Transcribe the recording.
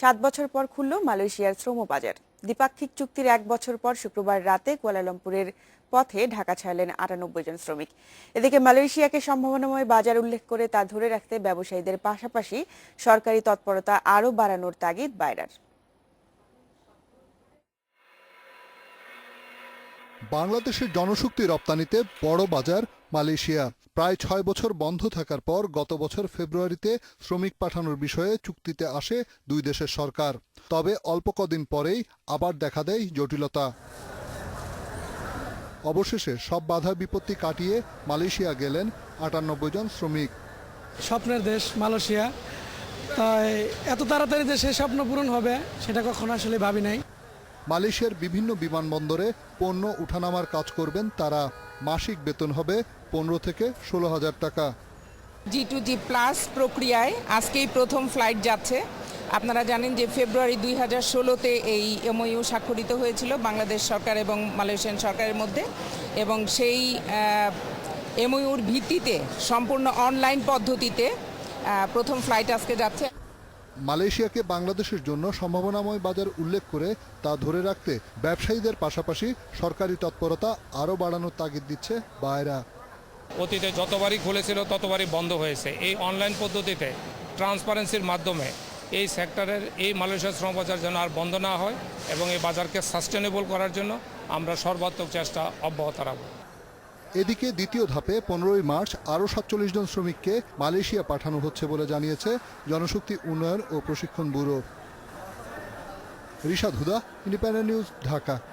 সাত বছর পর খুলল মালয়েশিয়ার শ্রম বাজার দ্বিপাক্ষিক চুক্তির এক বছর পর শুক্রবার রাতে কুয়ালালামপুরের পথে ঢাকা ছাড়লেন আটানব্বই জন শ্রমিক। এদিকে মালয়েশিয়াকে সম্ভাবনাময় বাজার উল্লেখ করে তা ধরে রাখতে ব্যবসায়ীদের পাশাপাশি সরকারি তৎপরতা আরও বাড়ানোর তাগিদ বাইরার। বাংলাদেশের জনশক্তি রপ্তানিতে বড় বাজার মালয়েশিয়া। প্রায় ছয় বছর বন্ধ থাকার পর গত বছর ফেব্রুয়ারিতে শ্রমিক পাঠানোর বিষয়ে চুক্তিতে আসে দুই দেশের সরকার। তবে অল্প কদিন পরেই আবার দেখা দেয় জটিলতা। অবশেষে সব বাধা বিপত্তি কাটিয়ে মালয়েশিয়া গেলেন আটানব্বই জন শ্রমিক। স্বপ্নের দেশ মালয়েশিয়া। তাই এত তাড়াতাড়ি সে স্বপ্ন পূরণ হবে, সেটা কখনো আসলে ভাবি নাই। মালয়েশিয়ার বিভিন্ন বিমানবন্দরে পণ্য উঠানামার কাজ করবেন তারা। মাসিক বেতন হবে পনেরো থেকে ষোলো হাজার টাকা। জি টু জি প্লাস প্রক্রিয়ায় আজকেই প্রথম ফ্লাইট যাচ্ছে। আপনারা জানেন যে ফেব্রুয়ারি দুই হাজার ষোলোতে এই এমওইউ স্বাক্ষরিত হয়েছিল বাংলাদেশ সরকার এবং মালয়েশিয়ান সরকারের মধ্যে এবং সেই এমওইউর ভিত্তিতে সম্পূর্ণ অনলাইন পদ্ধতিতে প্রথম ফ্লাইট আজকে যাচ্ছে। মালয়েশিয়াকে বাংলাদেশের জন্য সম্ভাবনাময় বাজার উল্লেখ করে তা ধরে রাখতে ব্যবসায়ীদের পাশাপাশি সরকারি তৎপরতা আরও বাড়ানোর তাগিদ দিচ্ছে বায়রা। অতীতে যতবারই খুলেছিল, ততবারই বন্ধ হয়েছে। এই অনলাইন পদ্ধতিতে ট্রান্সপারেন্সির মাধ্যমে এই সেক্টরের, এই মালয়েশিয়া শ্রম বাজার যেন আর বন্ধ না হয় এবং এই বাজারকে সাস্টেনেবল করার জন্য আমরা সর্বাত্মক চেষ্টা অব্যাহত রাখব। এদিকে দ্বিতীয় ধাপে পনেরোই মার্চ আরও সাতচল্লিশ জন শ্রমিককে মালয়েশিয়া পাঠানো হচ্ছে বলে জানিয়েছে জনশক্তি উন্নয়ন ও প্রশিক্ষণ bureau. Rishad Huda, independent news, Dhaka.